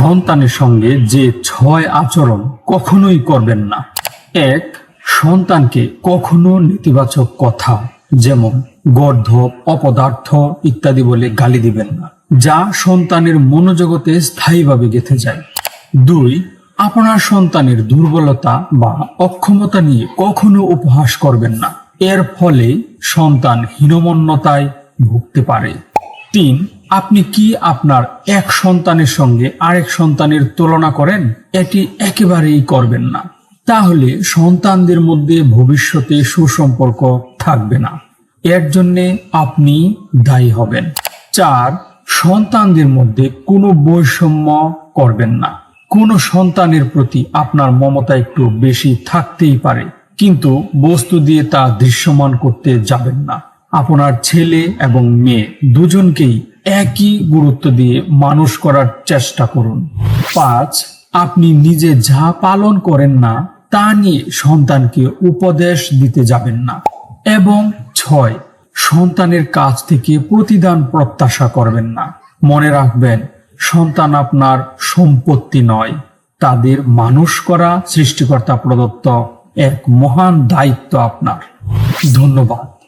সন্তানের সঙ্গে যে ছয় আচরণ কখনোই করবেন না। এক, সন্তানকে কখনো নেতিবাচক কথা, যেমন গর্ধব অপদার্থ ইত্যাদি বলে গালি দিবেন না, যা সন্তানের মনোজগতে স্থায়ীভাবে গেঁথে যায়। দুই, আপনার সন্তানের দুর্বলতা বা অক্ষমতা নিয়ে কখনো উপহাস করবেন না, এর ফলে সন্তান হীনমন্যতায় ভুগতে পারে। তিন আপনি কি আপনার এক সন্তানের সঙ্গে আরেক সন্তানের তুলনা করেন? এটি একেবারেই করবেন না। তাহলে সন্তানদের মধ্যে ভবিষ্যতে সুসম্পর্ক থাকবে না। এর জন্যে আপনি দায়ী হবেন। চার, সন্তানদের মধ্যে কোনো বৈষম্য করবেন না। কোনো সন্তানের প্রতি আপনার মমতা একটু বেশি থাকতেই পারে, কিন্তু বস্তু দিয়ে তা দৃশ্যমান করতে যাবেন না। আপনার ছেলে এবং মেয়ে দুজনকেই একই গুরুত্ব দিয়ে মানুষ করার চেষ্টা করুন। পাঁচ, আপনি নিজে যা পালন করেন না, তা নিয়ে সন্তানকে উপদেশ দিতে যাবেন না। এবং ছয়, সন্তানের কাছ থেকে প্রতিদান প্রত্যাশা করবেন না। মনে রাখবেন, সন্তান আপনার সম্পত্তি নয়, তাদের মানুষ করা সৃষ্টিকর্তা প্রদত্ত এক মহান দায়িত্ব আপনার। ধন্যবাদ।